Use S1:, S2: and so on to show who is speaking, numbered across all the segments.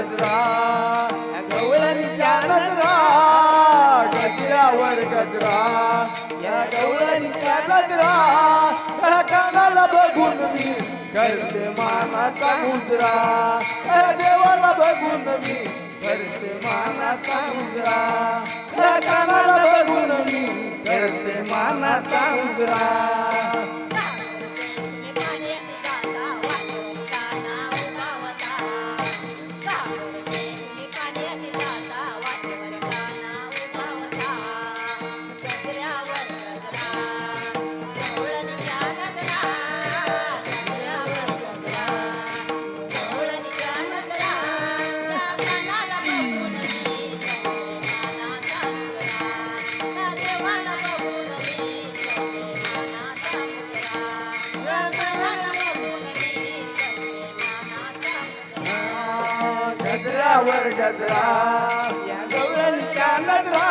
S1: गजरा गवळणीच्या नजरा गजरावर गजरा. या गवळणीच्या नजरा कानाला बघून मी करते मानाचा मुद्रा देवाला बघून मी करते मानाचा कानाला बघून मी करते मानाचा मुजरा. गजरावर गजरा. या गवळणीच्या नजरा.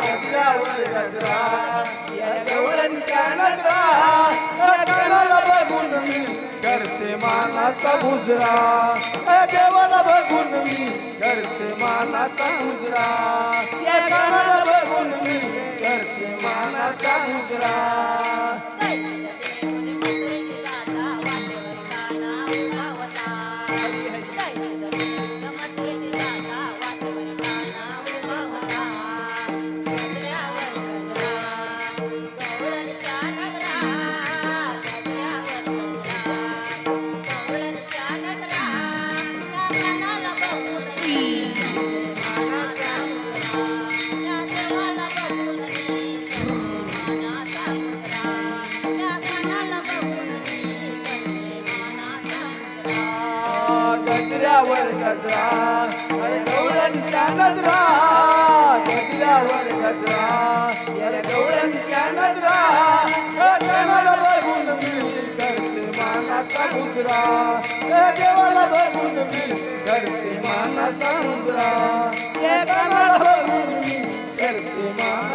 S1: गजरावर गजरा. या गवळणीच्या नजरा. या बघून मी करते मानाचा गुजरा या देवाला बघून मी करते मानाचा गुजरा या कानाला बघून मी करते मानाचा गजऱ्यावर गजरा. अरे गवळणीच्या नजरा गजऱ्यावर गजरा. अरे गवळणीच्या नजरा या बघून करते मानाचा मुजरा देवाला बघून करते मानाचा मुजरा बघून करते मानाचा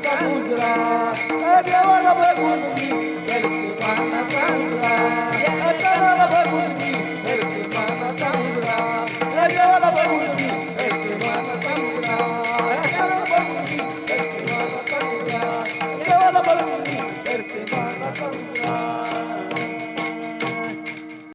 S1: गुजरा. देवाला बघून मी करते